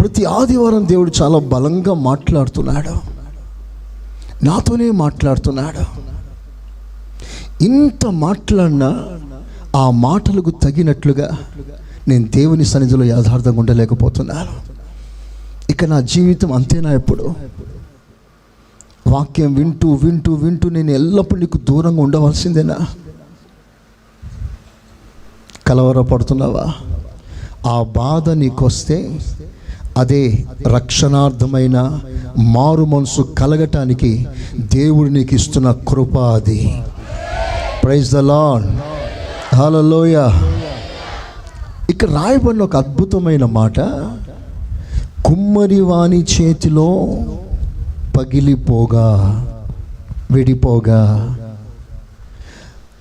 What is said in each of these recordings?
ప్రతి ఆదివారం దేవుడు చాలా బలంగా మాట్లాడుతున్నాడు. నాతోనే మాట్లాడుతున్నాడు. ఇంత మాట్లాడినా ఆ మాటలకు తగినట్లుగా నేను దేవుని సన్నిధిలో యథార్థంగా ఉండలేకపోతున్నాను. ఇక నా జీవితం అంతేనా ఎప్పుడు? వాక్యం వింటూ వింటూ వింటూ నేను ఎల్లప్పుడూ నీకు దూరంగా ఉండవలసిందేనా? కలవరపడుతున్నావా? ఆ బాధ నీకొస్తే అదే రక్షణార్థమైన మారు మనసు కలగటానికి దేవుడు నీకు ఇస్తున్న కృప అది. ప్రైజ్ ద లాడ్ హలోయ ఇక్కడ రాయబడిన ఒక అద్భుతమైన మాట కుమ్మరి వాణి చేతిలో పగిలిపోగా విడిపోగా.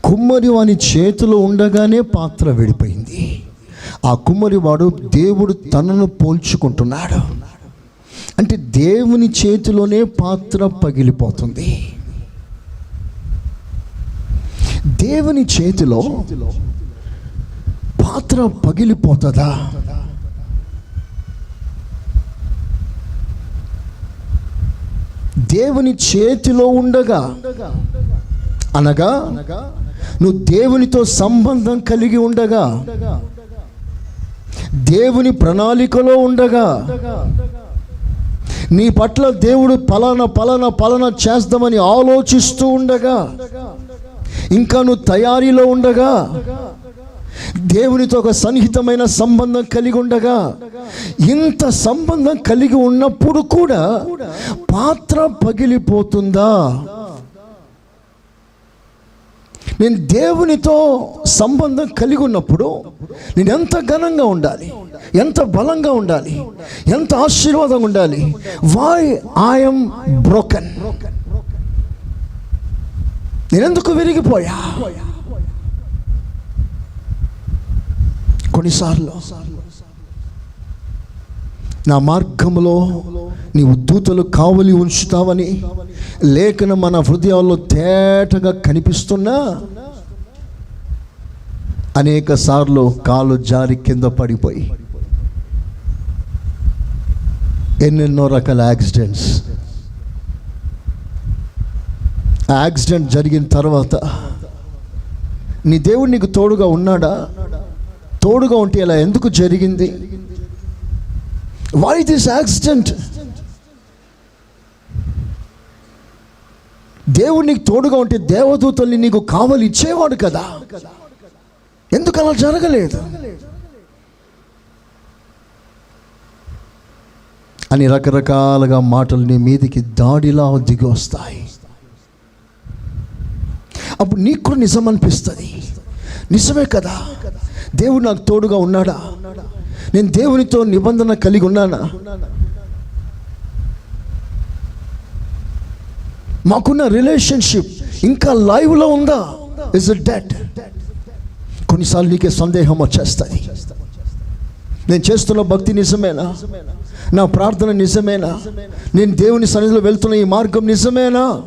కుమ్మరి వాని చేతిలో ఉండగానే పాత్ర విడిపోయింది. ఆ కుమ్మరివాడు దేవుడు తనను పోల్చుకుంటున్నాడు. అంటే దేవుని చేతిలోనే పాత్ర పగిలిపోతుంది. దేవుని చేతిలో పాత్ర పగిలిపోతుందా? దేవుని చేతిలో ఉండగా అనగా నువ్వు దేవునితో సంబంధం కలిగి ఉండగా దేవుని ప్రణాళికలో ఉండగా నీ పట్ల దేవుడు పలానా పలానా పలానా చేస్తామని ఆలోచిస్తూ ఉండగా ఇంకా నువ్వు తయారీలో ఉండగా దేవునితో ఒక సన్నిహితమైన సంబంధం కలిగి ఉండగా ఇంత సంబంధం కలిగి ఉన్నప్పుడు కూడా పాత్ర పగిలిపోతుందా? నేను దేవునితో సంబంధం కలిగి ఉన్నప్పుడు నేను ఎంత ఘనంగా ఉండాలి? ఎంత బలంగా ఉండాలి? ఎంత ఆశీర్వాదం ఉండాలి? వై ఐఎమ్ బ్రోకన్ నేనెందుకు విరిగిపోయా? కొన్నిసార్లు నా మార్గంలో నీవు దూతలు కావలి ఉంచుతావని లేఖన మన హృదయాల్లో తేటగా కనిపిస్తున్నా. అనేక సార్లు కాలు జారి కింద పడిపోయి. ఎన్నెన్నో రకాల యాక్సిడెంట్స్. యాక్సిడెంట్ జరిగిన తర్వాత నీ దేవుడు నీకు తోడుగా ఉన్నాడా? తోడుగా ఉంటే ఇలా ఎందుకు జరిగింది? వై దిస్ యాక్సిడెంట్ దేవుడు నీకు తోడుగా ఉంటే దేవదూతల్ని నీకు కావలి ఇచ్చేవాడు కదా. ఎందుకు అలా జరగలేదు? అని రకరకాలుగా మాటలు నీ మీదికి దాడిలా దిగి వస్తాయి. అప్పుడు నీకు కూడా నిజం అనిపిస్తుంది. నిజమే కదా? దేవుడు నాకు తోడుగా ఉన్నాడా? నేను దేవునితో నిబంధన కలిగి ఉన్నానా? మాకున్న రిలేషన్షిప్ ఇంకా లైవ్లో ఉందా? ఇస్ డెట్ కొన్నిసార్లు నీకే సందేహం వచ్చేస్తుంది నేను చేస్తున్న భక్తి నిజమేనా? నా ప్రార్థన నిజమేనా? నేను దేవుని సన్నిధిలో వెళ్తున్న ఈ మార్గం నిజమేనా?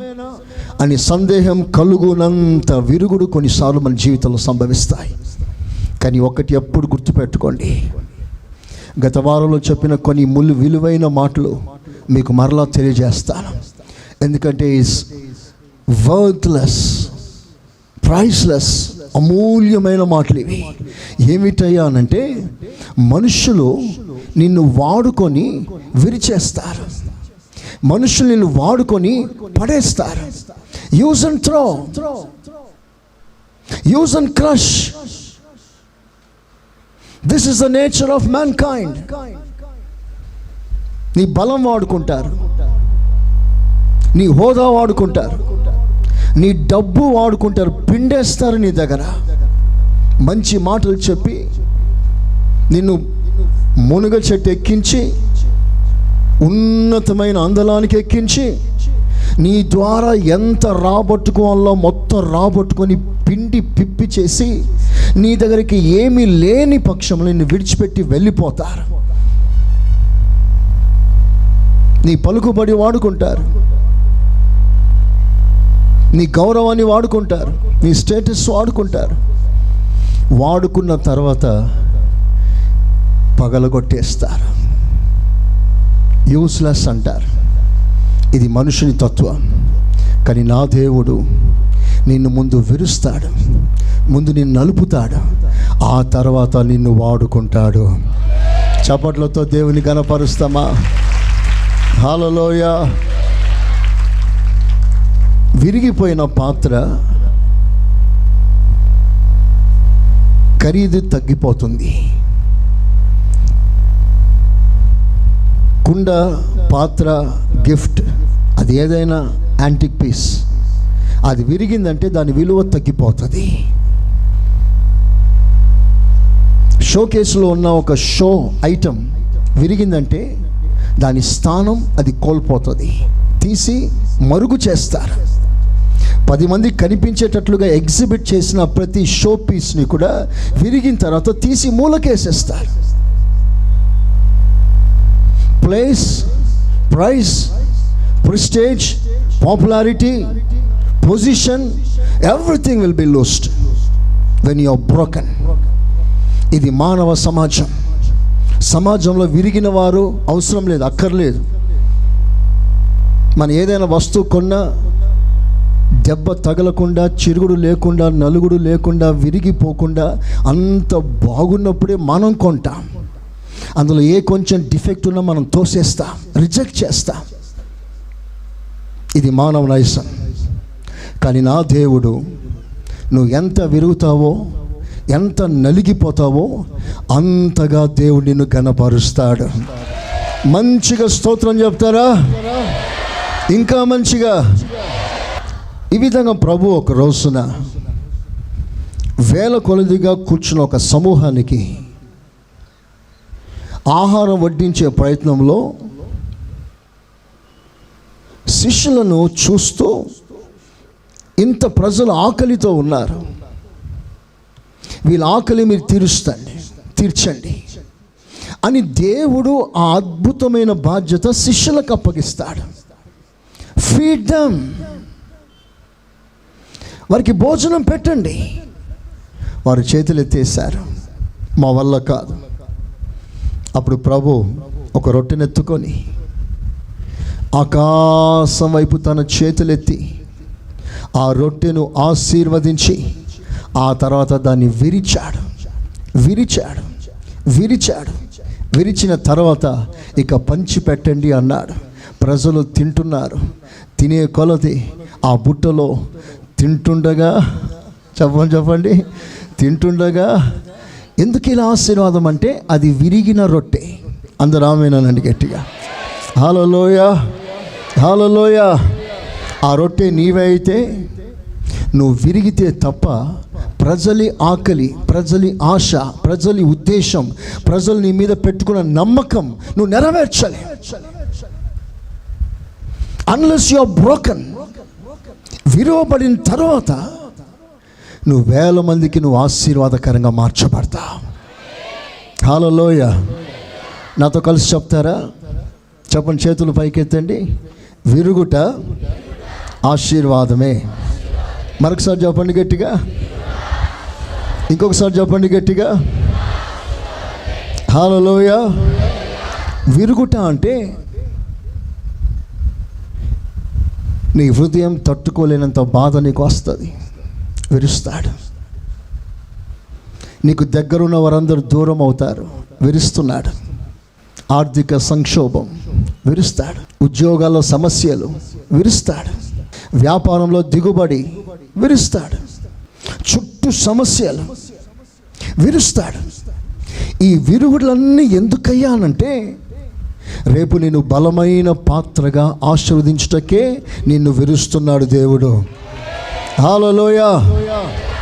అని సందేహం కలుగునంత విరుగుడు కొన్నిసార్లు మన జీవితంలో సంభవిస్తాయి. కానీ ఒకటి ఎప్పుడు గుర్తుపెట్టుకోండి. గత వారంలో చెప్పిన కొన్ని ముళ్ళు విలువైన మాటలు మీకు మరలా తెలియజేస్తాను. ఎందుకంటే ఈస్ వర్త్లెస్ ప్రైస్లెస్ అమూల్యమైన మాటలు ఇవి. ఏమిటయ్యా అనంటే మనుషులు నిన్ను వాడుకొని విరిచేస్తారు. మనుషులు నిన్ను వాడుకొని పడేస్తారు. Use and throw use and crush this is the nature of mankind నీ బలం వాడుకుంటారు. నీ హోదా వాడుకుంటారు. నీ డబ్బు వాడుకుంటారు. పిండేస్తారు నీ దగ్గర. మంచి మాటలు చెప్పి నిన్ను మునుగ చెట్టు ఎక్కించి ఉన్నతమైన అందలానికి ఎక్కించి నీ ద్వారా ఎంత రాబట్టుకోవాలో మొత్తం రాబట్టుకొని పిండి పిప్పి చేసి నీ దగ్గరికి ఏమీ లేని పక్షంలో నిన్ను విడిచిపెట్టి వెళ్ళిపోతారు. నీ పలుకుబడి వాడుకుంటారు. నీ గౌరవాన్ని వాడుకుంటారు. నీ స్టేటస్ వాడుకుంటారు. వాడుకున్న తర్వాత పగలగొట్టేస్తారు. యూస్లెస్ అంటారు. ఇది మనుషుని తత్వం. కానీ నా దేవుడు నిన్ను ముందు విరుస్తాడు. ముందు నిన్ను నలుపుతాడు. ఆ తర్వాత నిన్ను వాడుకుంటాడు. చప్పట్లతో దేవుని గనపరుస్తామా హాలలోయ విరిగిపోయిన పాత్ర ఖరీదు తగ్గిపోతుంది. కుండ పాత్ర గిఫ్ట్ అది ఏదైనా యాంటిక్ పీస్. అది విరిగిందంటే దాని విలువ తగ్గిపోతుంది. షో కేసులో ఉన్న ఒక షో ఐటమ్ విరిగిందంటే దాని స్థానం అది కోల్పోతుంది. తీసి మరుగు చేస్తారు. పది మంది కనిపించేటట్లుగా ఎగ్జిబిట్ చేసిన ప్రతి షో పీస్ని కూడా విరిగిన తర్వాత తీసి మూలకేసేస్తారు. Place price prestige popularity position everything will be lost when you broken. ఇది మానవ సమాజం. సమాజంలో విరిగిన వారు అవసరం లేదు అక్కర్లేదు. మన ఏదైనా వస్తువు కొన్నా దెబ్బ తగలకుండా చిరుగుడు లేకుండా నలుగుడు లేకుండా విరిగిపోకుండా అంత బాగున్నప్పుడే మనం కొంటాం. అందులో ఏ కొంచెం డిఫెక్ట్ ఉన్నా మనం తోసేస్తాం రిజెక్ట్ చేస్తాం. ఇది మానవ నైసం కానీ నా దేవుడు నువ్వు ఎంత విరుగుతావో ఎంత నలిగిపోతావో అంతగా దేవుడు నిన్ను గణపరుస్తాడు మంచిగా స్తోత్రం చెప్తారా? ఇంకా మంచిగా? ఈ విధంగా ప్రభు ఒక రోజున వేల కొలదిగా కూర్చున్న ఒక సమూహానికి ఆహారం వడ్డించే ప్రయత్నంలో శిష్యులను చూస్తూ ఇంత ప్రజలు ఆకలితో ఉన్నారు. వీళ్ళ ఆకలి మీరు తీరుస్తండి తీర్చండి అని దేవుడు ఆ అద్భుతమైన బాధ్యత శిష్యులకు అప్పగిస్తాడు. ఫీడ్ దమ్ వారికి భోజనం పెట్టండి. వారు చేతులు ఎత్తేసారు మా వల్ల కాదు. అప్పుడు ప్రభు ఒక రొట్టెనెత్తుకొని ఆకాశం వైపు తన చేతులెత్తి ఆ రొట్టెను ఆశీర్వదించి ఆ తర్వాత దాన్ని విరిచాడు. విరిచాడు. విరిచాడు. విరిచిన తర్వాత ఇక పంచి పెట్టండి అన్నాడు. ప్రజలు తింటున్నారు. తినే కొలది ఆ బుట్టలో తింటుండగా చెప్పండి చెప్పండి తింటుండగా ఎందుకు ఇలా ఆశీర్వాదం అంటే అది విరిగిన రొట్టె. అందరు ఆమెనానండి గట్టిగా. హాలలోయ హాలలోయ. ఆ రొట్టె నీవే అయితే నువ్వు విరిగితే తప్ప ప్రజలి ఆకలి ప్రజలి ఆశ ప్రజలి ఉద్దేశం ప్రజలు నీ మీద పెట్టుకున్న నమ్మకం నువ్వు నెరవేర్చాలి. అన్లెస్ యు బ్రోకన్ విరవబడిన తర్వాత నువ్వు వేల మందికి నువ్వు ఆశీర్వాదకరంగా మార్చబడతావు. హాలలోయ నాతో కలిసి చెప్తారా? చెప్పండి చేతులు పైకెత్తండి. విరుగుట ఆశీర్వాదమే. మరొకసారి చెప్పండి గట్టిగా. ఇంకొకసారి చెప్పండి గట్టిగా. హాలలోయ విరుగుట అంటే నీ హృదయం తట్టుకోలేనంత బాధ నీకు వస్తుంది. విరుస్తాడు. నీకు దగ్గరున్న వారందరూ దూరం అవుతారు. విరుస్తున్నాడు. ఆర్థిక సంక్షోభం విరుస్తాడు. ఉద్యోగాల్లో సమస్యలు విరుస్తాడు. వ్యాపారంలో దిగుబడి విరుస్తాడు. చుట్టూ సమస్యలు విరుస్తాడు. ఈ విరుగుడులన్నీ ఎందుకయ్యానంటే రేపు నేను బలమైన పాత్రగా ఆశీర్వదించుటకే నిన్ను విరుస్తున్నాడు దేవుడు. హాలలోయ